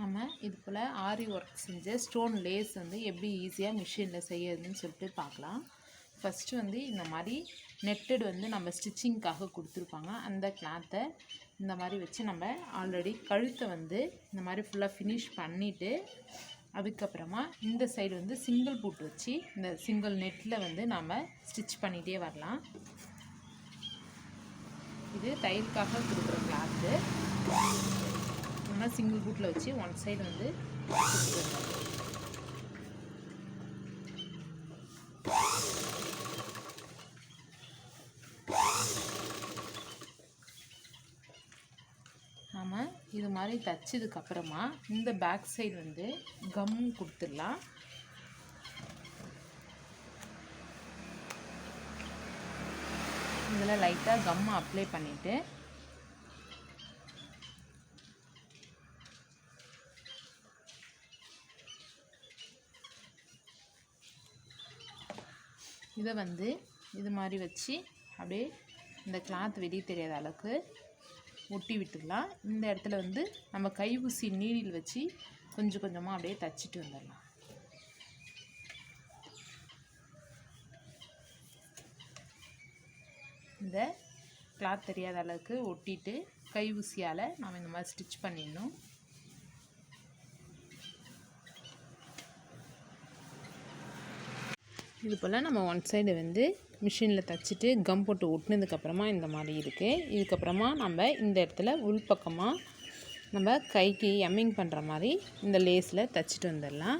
நம்ம இது போல் ஆரி ஒர்க் செஞ்ச ஸ்டோன் லேஸ் வந்து எப்படி ஈஸியாக மிஷினில் செய்யறதுன்னு சொல்லிட்டு பார்க்கலாம். ஃபஸ்ட்டு வந்து இந்த மாதிரி நெட்டட் வந்து நம்ம ஸ்டிச்சிங்க்காக கொடுத்துருப்பாங்க. அந்த கிளாத்தை இந்த மாதிரி வச்சு நம்ம ஆல்ரெடி கழுத்தை வந்து இந்த மாதிரி ஃபுல்லாக ஃபினிஷ் பண்ணிவிட்டு அதுக்கப்புறமா இந்த சைடு வந்து சிங்கிள் பூட் வச்சு இந்த சிங்கிள் நெட்டில் வந்து நாம் ஸ்டிச் பண்ணிகிட்டே வரலாம். இது தையலுக்காக கொடுக்குற கிளாத்து நம்ம சிங்கிள் ரூட்டில் வச்சு ஒன் சைடு வந்து நாம் இது மாதிரி தைச்சதுக்கப்புறமா இந்த பேக் சைடு வந்து கம் கொடுத்துடலாம். இதில் லைட்டாக கம் அப்ளை பண்ணிவிட்டு இதை வந்து இது மாதிரி வச்சு அப்படியே இந்த கிளாத் வெளியே தெரியாத அளவுக்கு ஒட்டி விட்டுடலாம். இந்த இடத்துல வந்து நம்ம கை ஊசி வச்சு கொஞ்சம் கொஞ்சமாக அப்படியே தச்சிட்டு வந்துடலாம். இந்த கிளாத் தெரியாத அளவுக்கு ஒட்டிட்டு கை ஊசியால் நம்ம இந்த மாதிரி ஸ்டிச் பண்ணிடணும். இது போல் நம்ம ஒன் சைடு வந்து மிஷினில் தைச்சிட்டு கம் போட்டு ஒட்டினதுக்கப்புறமா இந்த மாதிரி இருக்குது இதுக்கப்புறமா நம்ம இந்த இடத்துல உள்பக்கமாக நம்ம கைக்கு எம்மிங் பண்ணுற மாதிரி இந்த லேஸில் தைச்சிட்டு வந்துடலாம்.